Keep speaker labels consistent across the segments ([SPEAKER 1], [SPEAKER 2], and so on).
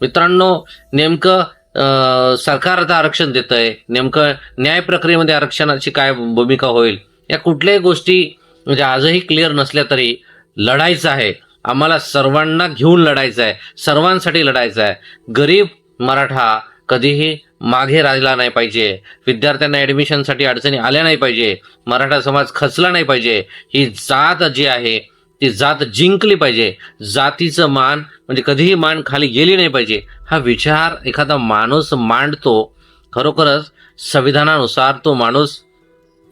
[SPEAKER 1] मित्रांनो नेमकं सरकार आता आरक्षण देत आहे नेमकं न्याय प्रक्रियेमध्ये आरक्षणाची काय भूमिका होईल? या कुठल्याही गोष्टी म्हणजे आजही क्लिअर नसल्या तरी लढायचं आहे. आम्हाला सर्वांना घेऊन लढायचं आहे. सर्वांसाठी लढायचं आहे. गरीब मराठा कधीही मागे राहिला नाही पाहिजे. विद्यार्थ्यांना ॲडमिशनसाठी अडचणी आल्या नाही पाहिजे. मराठा समाज खचला नाही पाहिजे. ही जात जी आहे ती जात जिंकली पाहिजे. जातीचं मान म्हणजे कधीही मान खाली गेली नाही पाहिजे. हा विचार एखादा माणूस मांडतो खरोखरच संविधानानुसार तो माणूस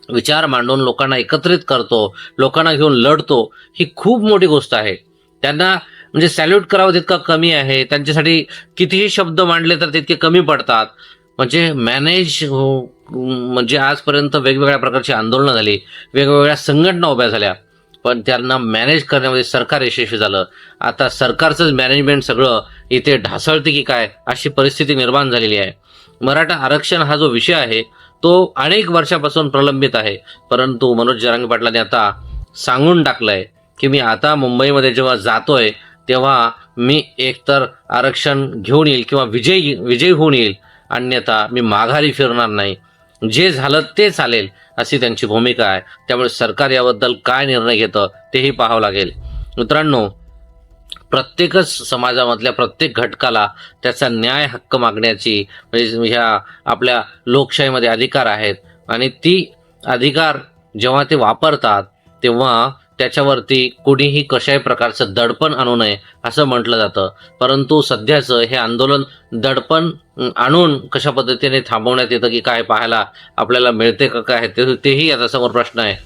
[SPEAKER 1] विचार मांडून लोकांना एकत्रित करतो लोकांना घेऊन लढतो ही खूप मोठी गोष्ट आहे. त्यांना म्हणजे सॅल्यूट करावं तितका कमी आहे त्यांच्यासाठी कितीही शब्द मांडले तर तितके कमी पडतात. म्हणजे मॅनेज हो, म्हणजे आजपर्यंत वेगवेगळ्या प्रकारची आंदोलनं झाली वेगवेगळ्या संघटना उभ्या झाल्या. पण त्यांना मॅनेज करण्यामध्ये सरकार यशस्वी झालं. आता सरकारचंच मॅनेजमेंट सगळं इथे ढासळते की काय अशी परिस्थिती निर्माण झालेली आहे. मराठा आरक्षण हा जो विषय आहे तो अनेक वर्षापासून प्रलंबित आहे. परंतु मनोज जरांगे पाटलांनी आता सांगून टाकलंय की मी आता मुंबईमध्ये जेव्हा जातोय तेव्हा मी एकतर आरक्षण घेऊन येईल किंवा विजयी विजयी होऊन येईल. अन्यथा मी माघारी फिरणार नाही. जे झालं ते चालेल अशी त्यांची भूमिका आहे. त्यामुळे सरकार याबद्दल काय निर्णय घेतं तेही पाहावं लागेल. मित्रांनो प्रत्येकच समाजामधल्या प्रत्येक घटकाला त्याचा न्याय हक्क मागण्याची म्हणजे ह्या आपल्या लोकशाहीमध्ये अधिकार आहेत. आणि ती अधिकार जेव्हा ते वापरतात तेव्हा त्याच्यावरती कुणीही कशाही प्रकारचं दडपण आणू नये असं म्हटलं जातं. परंतु सध्याचं हे आंदोलन दडपण आणून कशा पद्धतीने थांबवण्यात येतं की काय पाहायला आपल्याला मिळते का काय ते तेही आता समोर प्रश्न आहे.